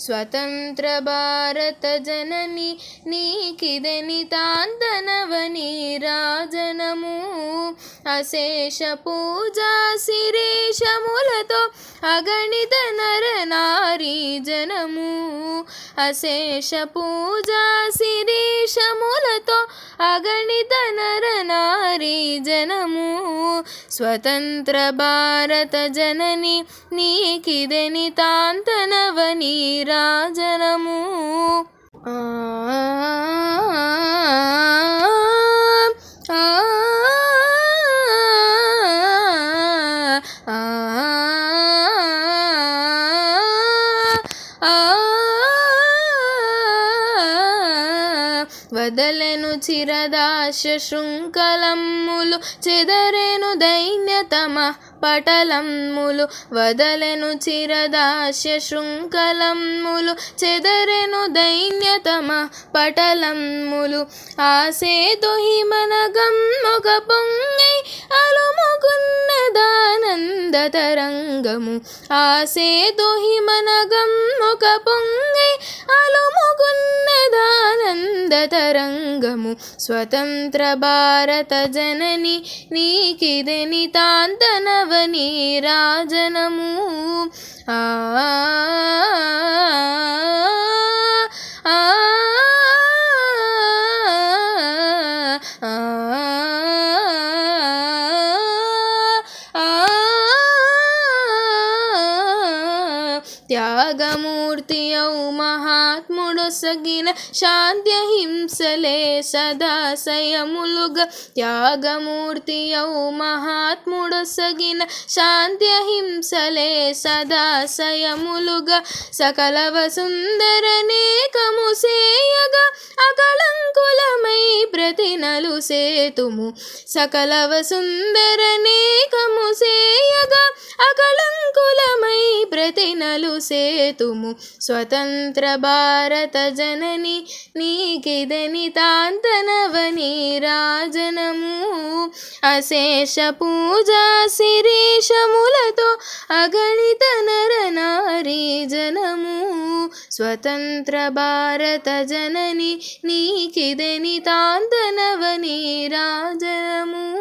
స్వతంత్ర భారత జనని నీకిదని తాందనవని రాజనము. అశేష పూజా శిరీషములతో అగణిత నర నారీ జనము. అశేష పూజా శిరీషములతో అగణిత నర నారీ జనము. స్వతంత్ర భారత జనని నీకిదని తాంతనవని రాజనము. కదలెను చిరదాశ శృంఖలమ్ములు చెదరెను దైన్యతమ పటలమ్ములు వదలెను చిరదాశ శృంఖలమ్ములు చెదరెను దైన్యతమ పటలమ్ములు. ఆసేతు ఒక పొంగ తరంగము. ఆసేతు హిమనగమ్మొక పొంగై అలుముగున్నదానంద తరంగము. స్వతంత్ర భారత జనని నీకిదని తాంతనవని రాజనము ఆ త్యాగమూర్తి అవు మహాత్ముడొసగిన శాంత్యహింసలే సదాశయములుగా త్యాగమూర్తి అవు మహాత్ముడొసగిన శాంత్యహింసలే సదాశయములుగా సకల వసుందరనేకము సేయగా అకళంకులమై ప్రతినలు సేతుము. సకల వసుందరనేకము సేయగా అకళంకులమై తినలు సేతుము. స్వతంత్ర భారత జనని నీకిదని తాంతనవని రాజనము. అశేష పూజా శిరీషములతో అగణిత నర నారీ జనము. స్వతంత్ర భారత జనని నీకిదని తాంతనవని రాజనము.